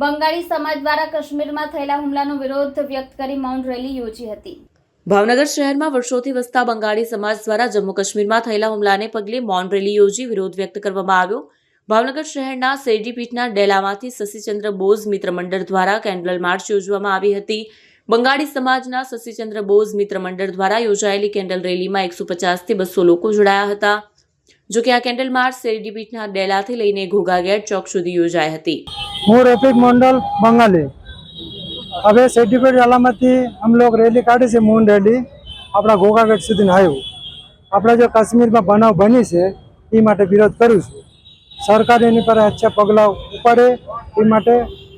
બંગાળી સમાજ દ્વારા કાશ્મીરમાં થયેલા હુમલાનો વિરોધ વ્યક્ત કરી મૌન રેલી યોજી હતી. ભાવનગર શહેરમાં વર્ષોથી વસતા બંગાળી સમાજ દ્વારા જમ્મુ કાશ્મીરમાં થયેલા હુમલાને પગલે મૌન રેલી યોજી વિરોધ વ્યક્ત કરવામાં આવ્યો. ભાવનગર શહેરના શેરડીપીઠના ડેલામાંથી શશીચંદ્ર બોઝ મિત્ર મંડળ દ્વારા કેન્ડલ માર્ચ યોજવામાં આવી હતી. બંગાળી સમાજના શશીચંદ્ર બોઝ મિત્ર મંડળ દ્વારા યોજાયેલી કેન્ડલ રેલીમાં એકસો પચાસથી બસો લોકો જોડાયા હતા. જો કે આ કેન્ડલ માર્ચ શેરડીપીઠના ડેલાથી લઈને ઘોઘા ગેટ ચોક સુધી યોજાઈ હતી. હું રફીક મંડલ, બંગાલી. હવે સર્ટિફિકેટ અલામતથી અમ લોગ રેલી કાઢી છે મૂન રેલી આપણા ઘોઘાગઢ સુધી આવ્યું. આપણે જો કાશ્મીરમાં બનાવ બની છે, એ માટે વિરોધ કરું છું. સરકાર એની પર અચ્છા પગલાં ઉપાડે, એ માટે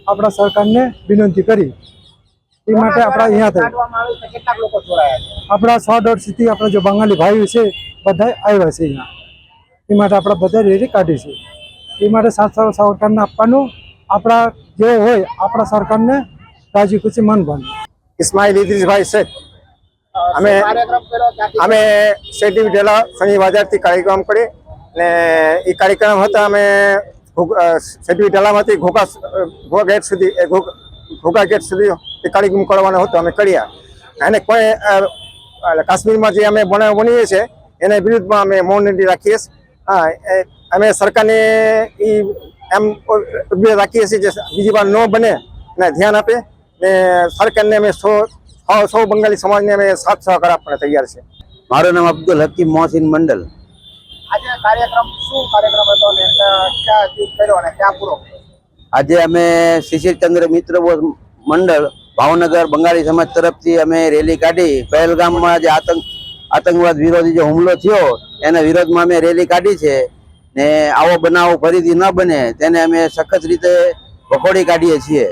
આપણા સરકારને વિનંતી કરી. એ માટે આપણા અહીંયા થાય આપણા સો દોઢથી આપણા જે બંગાળી ભાઈઓ છે બધા આવ્યા છે અહીંયા. એ માટે આપણે બધા રેડી કાઢીશું. એ માટે સાથ સરકારને આપવાનું. આપણા જે હોય, આપણા સરકારને રાજી ખુશી મન બને ઇસ્માઇલ ઇદ્રીસભાઈ શેખ અમે અમે શેટી ઢેલા શનિ બજારથી કાર્યક્રમ કરી ને એ કાર્યક્રમ હતા અમે શેરડી ઢેલામાંથી ઘોઘા ઘોઘા ગેટ સુધી ઘોઘ- ગેટ સુધી એ કાર્યક્રમ કરવાનો હતો અમે કર્યા. અને કોઈ કાશ્મીરમાં જે અમે બનાવ બનીએ છીએ, એના વિરુદ્ધમાં અમે મૌન રાખીએ છીએ. હા એ અમે સરકારને એ એમ રાખીએ છીએ જે બીજી વાર ન બને ને ધ્યાન આપે ને સરકારને અમે સો સૌ સૌ બંગાળી સમાજને અમે સાથ સહકાર આપવાને તૈયાર છે. મારું નામ અબ્દુલ હકીમ મોહસિન મંડલ. આજે કાર્યક્રમ શું કાર્યક્રમ હતો ને ક્યાં કર્યો અને ક્યાં પૂરો આજે અમે શિશિરચંદ્ર મિત્ર મંડળ ભાવનગર બંગાળી સમાજ તરફથી અમે રેલી કાઢી. પહેલગામમાં જે આતંક આતંકવાદ વિરોધી જે હુમલો થયો, એના વિરોધમાં અમે રેલી કાઢી છે ને આવો બનાવ ફરીથી ન બને, તેને અમે સખત રીતે વખોડી કાઢીએ છીએ.